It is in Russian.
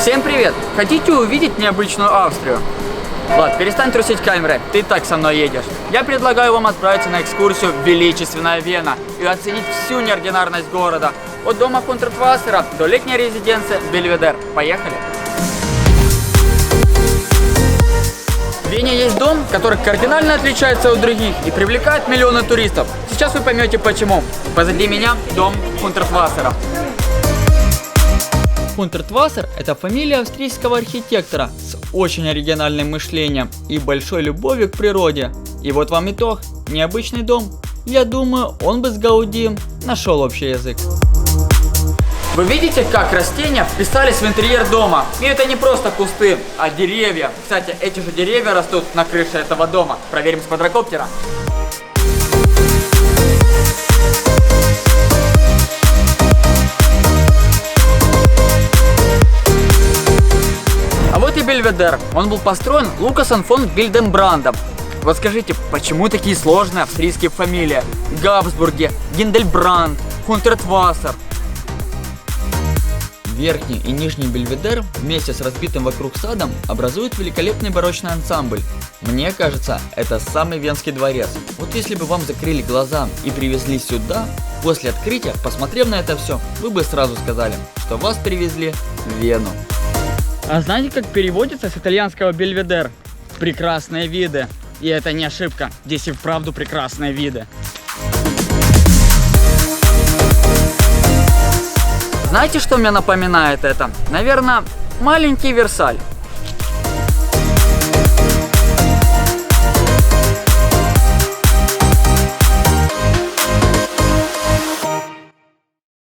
Всем привет! Хотите увидеть необычную Австрию? Влад, перестань трусить камерой, ты так со мной едешь. Я предлагаю вам отправиться на экскурсию в величественная Вена и оценить всю неординарность города. От дома Хунтертвассера до летней резиденции Бельведер. Поехали! В Вене есть дом, который кардинально отличается от других и привлекает миллионы туристов. Сейчас вы поймете почему. Позади меня дом Хунтертвассера. Хунтертвассер – это фамилия австрийского архитектора с очень оригинальным мышлением и большой любовью к природе. И вот вам итог. Необычный дом. Я думаю, он бы с Гауди нашел общий язык. Вы видите, как растения вписались в интерьер дома? И это не просто кусты, а деревья. Кстати, эти же деревья растут на крыше этого дома. Проверим с квадрокоптера. И Бельведер. Он был построен Лукасом фон Гильденбрандом. Вот скажите, почему такие сложные австрийские фамилии? Габсбурге, Гиндельбранд, Хунтертвассер. Верхний и нижний Бельведер вместе с разбитым вокруг садом образуют великолепный барочный ансамбль. Мне кажется, это самый венский дворец. Вот если бы вам закрыли глаза и привезли сюда, после открытия, посмотрев на это все, вы бы сразу сказали, что вас привезли в Вену. А знаете, как переводится с итальянского бельведер? Прекрасные виды. И это не ошибка. Здесь и вправду прекрасные виды. Знаете, что мне напоминает это? Наверное, маленький Версаль.